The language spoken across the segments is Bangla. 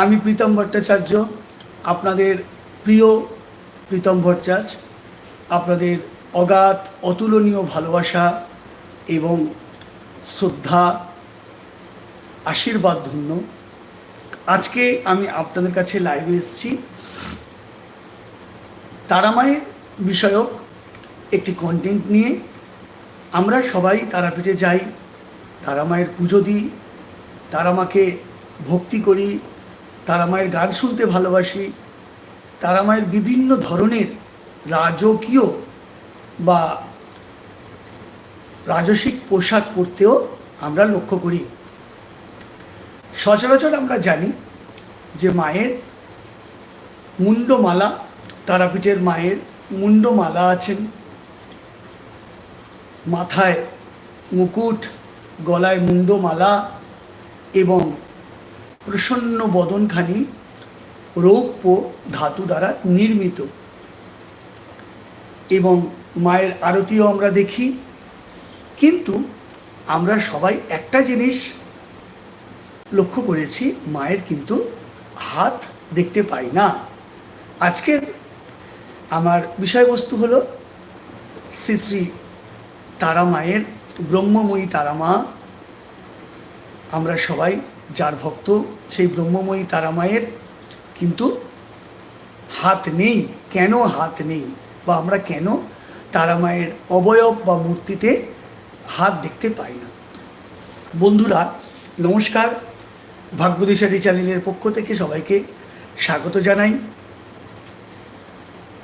আমি প্রীতম ভট্টাচার্য, আপনাদের প্রিয় প্রীতম ভট্টাচার্য, আপনাদের অগাধ, অতুলনীয় ভালোবাসা এবং শ্রদ্ধা, আশীর্বাদ ধন্য। আজকে আমি আপনাদের কাছে লাইভে এসেছি। তারামায়ের বিষয়ক একটি কন্টেন্ট নিয়ে। আমরা সবাই তারাপীঠে যাই, তারামায়ের পুজো দিই, তারামাকে ভক্তি করি তারামায়ের গান শুনতে ভালোবাসি। তারামায়ের বিভিন্ন ধরনের রাজকীয় বা রাজসিক পোশাক পরতেও আমরা লক্ষ্য করি। সচরাচর আমরা জানি যে মায়ের মুন্ডমালা তারাপীঠের মায়ের মুন্ডমালা আছেন। মাথায় মুকুট, গলায় মুন্ডমালা এবং প্রসন্ন বদনখানি রৌপ্য ধাতু দ্বারা নির্মিত। এবং মায়ের আরতিও আমরা দেখি। কিন্তু আমরা সবাই একটা জিনিস লক্ষ্য করেছি, মায়ের কিন্তু হাত দেখতে পাই না। আজকের আমার বিষয়বস্তু হলো, শ্রী শ্রী তারা মায়ের ব্রহ্মময়ী তারা মা। আমরা সবাই যার ভক্ত সেই ব্রহ্মময়ী তারা মায়ের কিন্তু হাত নেই। কেন হাত নেই? বা আমরা কেন তারা মায়ের অবয়ব বা মূর্তিতে হাত দেখতে পাই না? বন্ধুরা, নমস্কার। ভাগ্যদেশারি চ্যানেলের পক্ষ থেকে সবাইকে স্বাগত জানাই।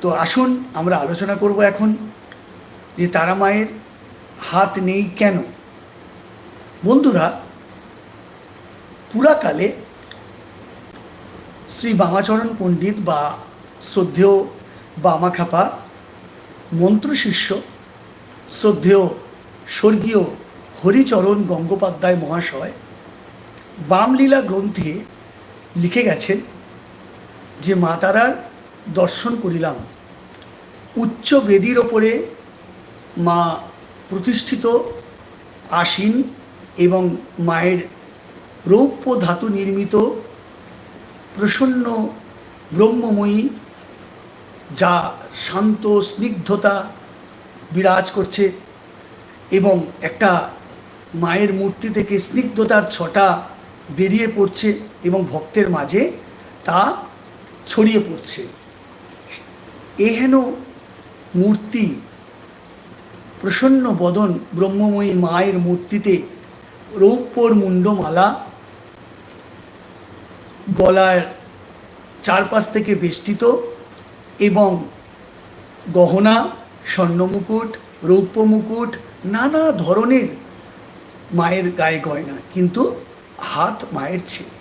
তো আসুন, আমরা আলোচনা করব এখন যে তারা মায়ের হাত নেই কেন? বন্ধুরা পুরাকালে শ্রী বামাচরণ পণ্ডিত বা শ্রদ্ধেয় বামাখাপা মন্ত্রশিষ্য, শ্রদ্ধেয় স্বর্গীয় হরিচরণ গঙ্গোপাধ্যায় মহাশয় বামলীলা গ্রন্থে লিখে গেছেন যে মা তারার দর্শন করিলাম। উচ্চ বেদির ওপরে মা প্রতিষ্ঠিত, আসীন এবং মায়ের রৌপ্য ধাতু নির্মিত, প্রসন্ন, ব্রহ্মময়ী, যা শান্ত, স্নিগ্ধতা বিরাজ করছে এবং একটা মায়ের মূর্তি থেকে স্নিগ্ধতার ছটা বেরিয়ে পড়ছে এবং ভক্তের মাঝে তা ছড়িয়ে পড়ছে। এহেন মূর্তি, প্রসন্ন বদন ব্রহ্মময়ী মায়ের মূর্তিতে রৌপ্যর মুন্ডমালা গলার চারপাশ থেকে বেষ্টিত এবং গহনা, স্বর্ণমুকুট রৌপ্য মুকুট নানা ধরনের মায়ের গায়ে গয়না, কিন্তু হাত মায়ের ছেলে।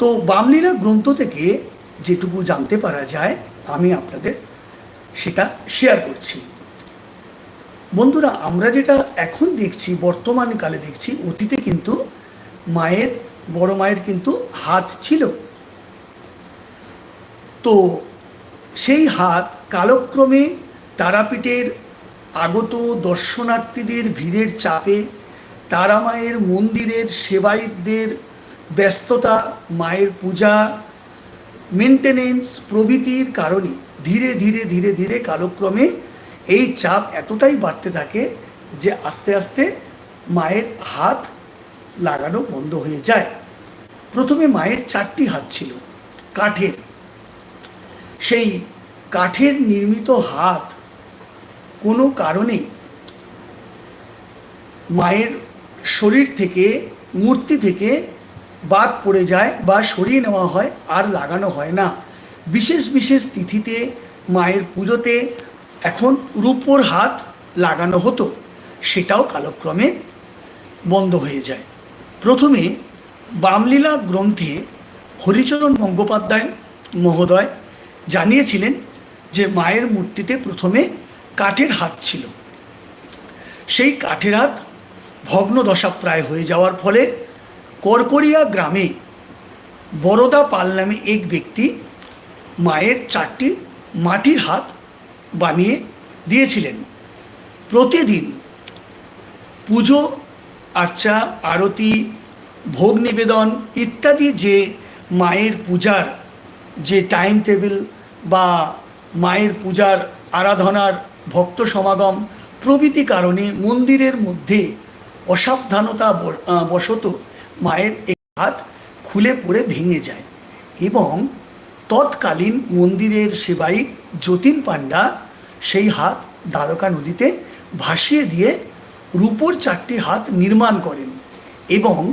তো বামলীলা গ্রন্থ থেকে যেটুকু জানতে পারা যায়, আমি আপনাদের সেটা শেয়ার করছি। বন্ধুরা, আমরা যেটা এখন দেখছি বর্তমানকালে দেখছি, অতীতে কিন্তু মায়ের বড় মায়ের কিন্তু হাত ছিল। তো সেই হাত কালক্রমে তারাপীঠের আগত দর্শনার্থীদের ভিড়ের চাপে তারা মায়ের মন্দিরের সেবায়িতদের ব্যস্ততা, মায়ের পূজা মেনটেনেন্স প্রভৃতির কারণে ধীরে ধীরে ধীরে ধীরে কালক্রমে এই চাপ এতটাই বাড়তে থাকে যে আস্তে আস্তে মায়ের হাত লাগানো বন্ধ হয়ে যায়। প্রথমে মায়ের চারটি হাত ছিল, কাঠের। সেই কাঠের নির্মিত হাত কোনো কারণে মায়ের শরীর থেকে, মূর্তি থেকে বাদ পড়ে যায় বা সরিয়ে নেওয়া হয় আর লাগানো হয় না। বিশেষ বিশেষ তিথিতে মায়ের পুজোতে এখন রূপোর হাত লাগানো হতো। সেটাও কালক্রমে বন্ধ হয়ে যায়। প্রথমে বামলীলা গ্রন্থে হরিচরণ গঙ্গোপাধ্যায় মহোদয় জানিয়েছিলেন যে মায়ের মূর্তিতে প্রথমে কাঠের হাত ছিল। সেই কাঠের হাত ভগ্ন দশা প্রায় হয়ে যাওয়ার ফলে করকরিয়া গ্রামে বরদা পাল নামে এক ব্যক্তি মায়ের চারটি মাটির হাত বানিয়ে দিয়েছিলেন। প্রতিদিন পুজো আর্চা, আরতি, ভোগ নিবেদন ইত্যাদি যে মায়ের পূজার যে টাইম টেবিল বা মায়ের পূজার আরাধনার ভক্ত সমাগম প্রভৃতি কারণে মন্দিরের মধ্যে অসাবধানতা বশত মায়ের এক হাত খুলে পড়ে ভেঙে যায় এবং তৎকালীন মন্দিরের সেবায়িত যতীন পাণ্ডা সেই হাত দ্বারকা নদীতে ভাসিয়ে দিয়ে রূপোর চারটি হাত নির্মাণ করেন এবং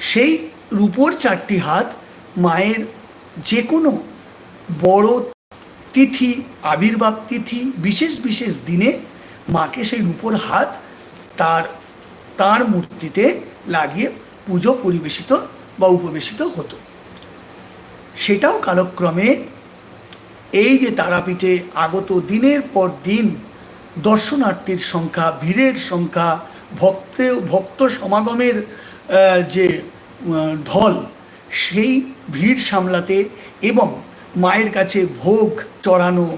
সেই রূপোর চারটি হাত মায়ের যে কোনো বড় তিথি, আবির্ভাব তিথি, বিশেষ বিশেষ দিনে মাকে সেই রূপোর হাত তার তার মূর্তিতে লাগিয়ে পুজো পরিবেশিত বা উপবেশিত হতো। সেটাও কালক্রমে এই যে তারাপীঠে আগত দিনের পর দিন দর্শনার্থীর সংখ্যা, ভিড়ের সংখ্যা, ভক্ত ভক্ত সমাগমের যে ঢল, সেই ভিড় সামলাতে এবং মায়ের কাছে ভোগ চড়ানো,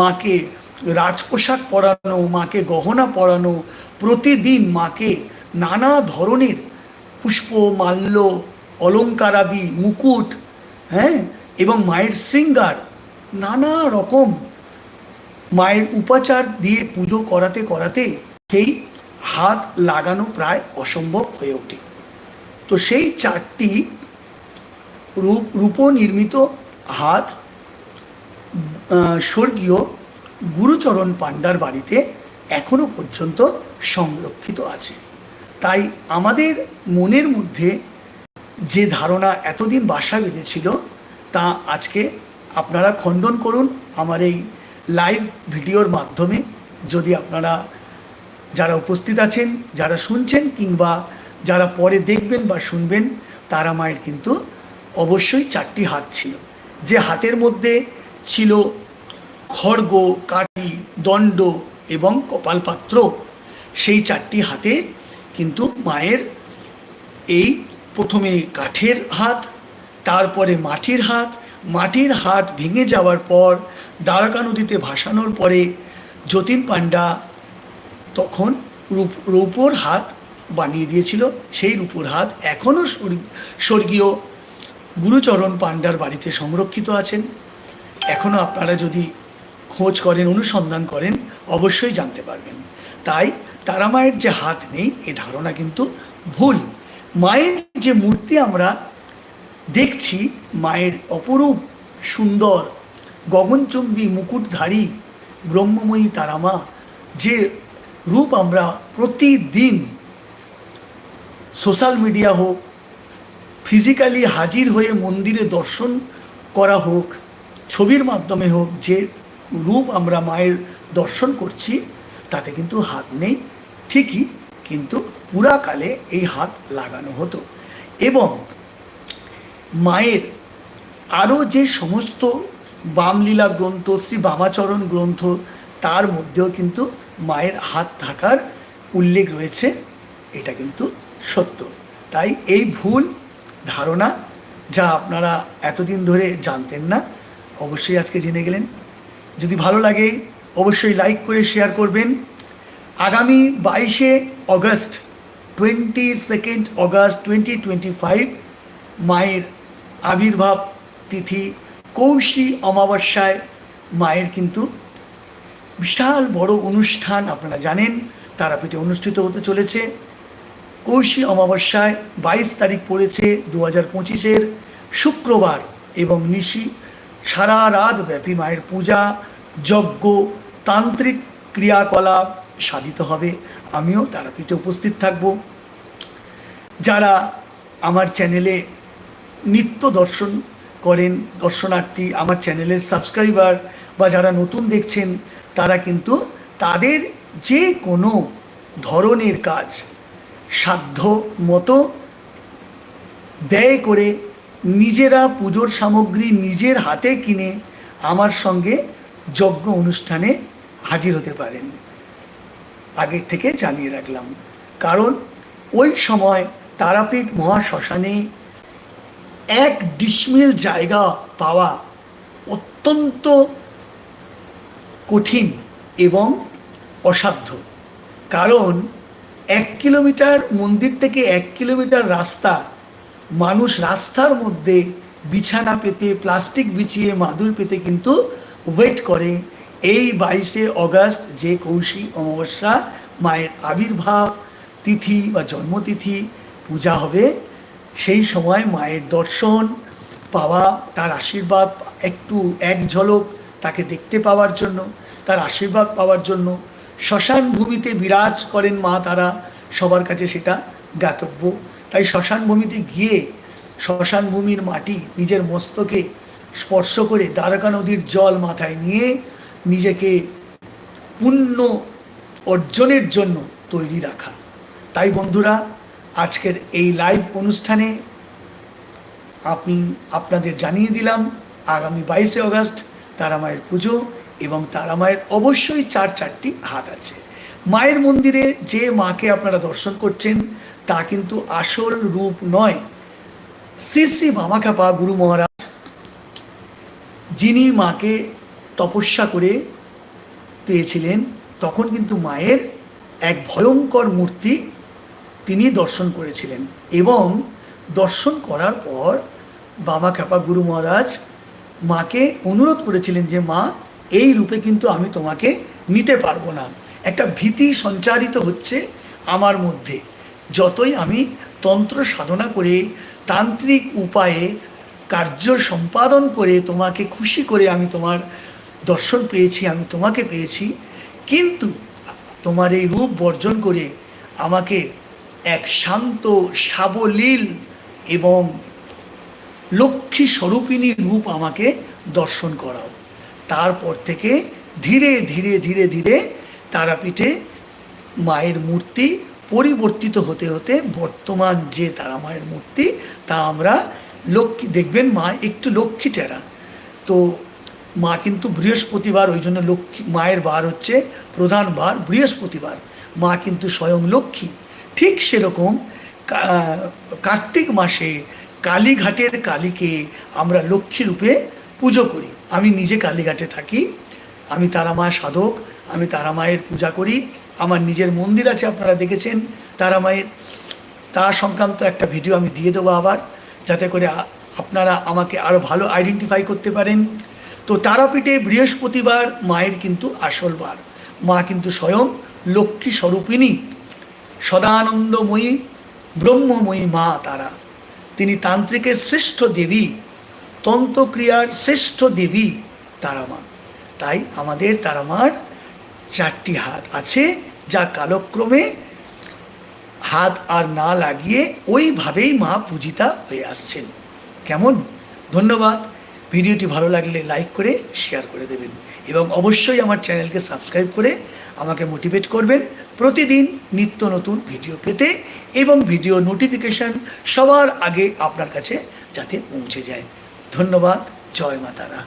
মাকে রাজপোশাক পরানো, মাকে গহনা পরানো, প্রতিদিন মাকে নানা ধরনের পুষ্প, মাল্য অলঙ্কারাদি মুকুট হ্যাঁ এবং মায়ের শৃঙ্গার, নানা রকম মায়ের উপাচার দিয়ে পুজো করাতে করাতে সেই হাত লাগানো প্রায় অসম্ভব হয়ে ওঠে। তো সেই চারটি রূপ রূপ নির্মিত হাত স্বর্গীয় গুরুচরণ পাণ্ডার বাড়িতে এখনও পর্যন্ত সংরক্ষিত আছে। তাই আমাদের মনের মধ্যে যে ধারণা এতদিন বাসা বেঁধেছিল, তা আজকে আপনারা খণ্ডন করুন। আমার এই লাইভ ভিডিওর মাধ্যমে যদি আপনারা যারা উপস্থিত আছেন, যারা শুনছেন কিংবা যারা পরে দেখবেন বা শুনবেন, তারা মায়ের কিন্তু অবশ্যই চারটি হাত ছিল। যে হাতের মধ্যে ছিল খড়গ, কাঠি, দণ্ড এবং কপালপাত্র, সেই চারটি হাতে কিন্তু মায়ের এই প্রথমে কাঠের হাত, তারপরে মাটির হাত মাটির হাত ভেঙে যাওয়ার পর দ্বারকা নদীতে ভাসানোর পরে যতীন পাণ্ডা তখন রূপ, রূপোর হাত বানিয়ে দিয়েছিল। সেই রূপোর হাত এখনও স্বর্গীয় গুরুচরণ পাণ্ডার বাড়িতে সংরক্ষিত আছেন। এখনও আপনারা যদি খোঁজ করেন, অনুসন্ধান করেন, অবশ্যই জানতে পারবেন। তাই তারা মায়ের যে হাত নেই, এ ধারণা কিন্তু ভুল। মায়ের যে মূর্তি আমরা দেখছি, মায়ের অপরূপ সুন্দর গগনচুম্বী মুকুটধারী ব্রহ্মময়ী তারামা, যে রূপ আমরা প্রতিদিন সোশ্যাল মিডিয়া হোক, ফিজিক্যালি হাজির হয়ে মন্দিরে দর্শন করা হোক, ছবির মাধ্যমে হোক, যে রূপ আমরা মায়ের দর্শন করছি, তাতে কিন্তু হাত নেই। ঠিকই, কিন্তু পুরাকালে এই হাত লাগানো হতো। এবং মায়ের আরও যে সমস্ত বামলীলা গ্রন্থ, শ্রী বামাচরণ গ্রন্থ, তার মধ্যেও কিন্তু মায়ের হাত থাকার উল্লেখ রয়েছে। এটা কিন্তু সত্য। তাই এই ভুল ধারণা যা আপনারা এতদিন ধরে জানতেন না, অবশ্যই আজকে জেনে গেলেন। যদি ভালো লাগে, অবশ্যই লাইক করে শেয়ার করবেন। আগামী বাইশে August twenty second August twenty twenty five মায়ের আবির্ভাব তিথি কৌশী অমাবস্যায় মায়ের কিন্তু বিশাল বড় অনুষ্ঠান, আপনারা জানেন, তারাপীঠে অনুষ্ঠিত হতে চলেছে। কৌশী অমাবস্যায় বাইশ তারিখ পড়েছে দু হাজার পঁচিশের শুক্রবার এবং নিশি সারা রাত ব্যাপী মায়ের পূজা, যজ্ঞ, তান্ত্রিক ক্রিয়াকলাপ সাধিত হবে। আমিও তারাপীঠে উপস্থিত থাকব। যারা আমার চ্যানেলে নিত্য দর্শন করেন দর্শনার্থী, আমার চ্যানেলের সাবস্ক্রাইবার বা যারা নতুন দেখছেন, তারা কিন্তু তাদের যে কোনো ধরনের কাজ সাধ্য মতো ব্যয় করে নিজেরা পুজোর সামগ্রী নিজের হাতে কিনে আমার সঙ্গে যজ্ঞ অনুষ্ঠানে হাজির হতে পারেন। আগের থেকে জানিয়ে রাখলাম। কারণ ওই সময় তারাপীঠ মহাশ্মশানে এক ডিসমিল জায়গা পাওয়া অত্যন্ত কঠিন এবং অসাধ্য। কারণ এক কিলোমিটার মন্দির থেকে এক কিলোমিটার রাস্তা, মানুষ রাস্তার মধ্যে বিছানা পেতে, প্লাস্টিক বিছিয়ে, মাদুর পেতে কিন্তু ওয়েট করে। এই বাইশে অগাস্ট যে কৌশী অমাবস্যা, মায়ের আবির্ভাব, তিথি বা জন্মতিথি, পূজা হবে। সেই সময় মায়ের দর্শন পাওয়া, তার আশীর্বাদ, একটু এক ঝলক তাকে দেখতে পাওয়ার জন্য, তার আশীর্বাদ পাওয়ার জন্য শ্মশান ভূমিতে বিরাজ করেন মা তারা, সবার কাছে সেটা জ্ঞাতব্য। তাই শ্মশান ভূমিতে গিয়ে শ্মশান ভূমির মাটি নিজের মস্তকে স্পর্শ করে দ্বারকা নদীর জল মাথায় নিয়ে নিজেকে পুণ্য অর্জনের জন্য তৈরি রাখা। তাই বন্ধুরা আজকের এই লাইভ অনুষ্ঠানে আপনি আপনাদের জানিয়ে দিলাম, আগামী বাইশে অগস্ট তারামায়ের পুজো এবং তারামায়ের অবশ্যই চার চারটি হাত আছে। মায়ের মন্দিরে যে মাকে আপনারা দর্শন করছেন, তা কিন্তু আসল রূপ নয়। শ্রী শ্রী মামাখাপা গুরু মহারাজ, যিনি মাকে তপস্যা করে পেয়েছিলেন, তখন কিন্তু মায়ের এক ভয়ঙ্কর মূর্তি তিনি দর্শন করেছিলেন। এবং দর্শন করার পর বাবা খ্যাপা গুরু মহারাজ মাকে অনুরোধ করেছিলেন যে, মা, এই রূপে কিন্তু আমি তোমাকে নিতে পারব না। একটা ভীতি সঞ্চারিত হচ্ছে আমার মধ্যে। যতই আমি তন্ত্র সাধনা করে, তান্ত্রিক উপায়ে কার্য সম্পাদন করে তোমাকে খুশি করে আমি তোমার দর্শন পেয়েছি, আমি তোমাকে পেয়েছি, কিন্তু তোমার এই রূপ বর্জন করে আমাকে এক শান্ত, সাবলীল এবং লক্ষ্মী স্বরূপিণী রূপ আমাকে দর্শন করাও। তারপর থেকে ধীরে ধীরে ধীরে ধীরে তারাপীঠে মায়ের মূর্তি পরিবর্তিত হতে হতে বর্তমান যে তারা মায়ের মূর্তি, তা আমরা লক্ষ্মী, দেখবেন মা একটু লক্ষ্মী টেরা। তো মা কিন্তু বৃহস্পতিবার, ওই জন্য লক্ষ্মী, মায়ের বার হচ্ছে প্রধান বার বৃহস্পতিবার। মা কিন্তু স্বয়ং লক্ষ্মী। ঠিক সেরকম কার্তিক মাসে কালীঘাটের কালীকে আমরা লক্ষ্মী রূপে পুজো করি। আমি নিজে কালীঘাটে থাকি, আমি তারা মা সাধক, আমি তারা মায়ের পূজা করি। আমার নিজের মন্দির আছে আপনারা দেখেছেন তারা মায়ের তা সংক্রান্ত একটা ভিডিও আমি দিয়ে দেবো আবার, যাতে করে আপনারা আমাকে আরও ভালো আইডেন্টিফাই করতে পারেন। তো তারাপীঠে বৃহস্পতিবার মায়ের কিন্তু আসল বার। মা কিন্তু স্বয়ং লক্ষ্মী স্বরূপিণী। সদানন্দময়ী, ব্রহ্মময়ী মা তারা। তিনি তান্ত্রিকের শ্রেষ্ঠ দেবী, তন্ত্রক্রিয়ার শ্রেষ্ঠ দেবী তারা মা। তাই আমাদের তারা মার চারটি হাত আছে, যা কালক্রমে হাত আর না লাগিয়ে ওইভাবেই মা পূজিতা হয়ে আসছেন। কেমন? ধন্যবাদ। ভিডিওটি ভালো লাগলে লাইক করে শেয়ার করে দেবেন এবং অবশ্যই আমার চ্যানেলকে সাবস্ক্রাইব করে আমাকে মোটিভেট করবেন প্রতিদিন নিত্য নতুন ভিডিও পেতে এবং ভিডিও নোটিফিকেশান সবার আগে আপনার কাছে যাতে পৌঁছে যায়। ধন্যবাদ, জয় মাতারা।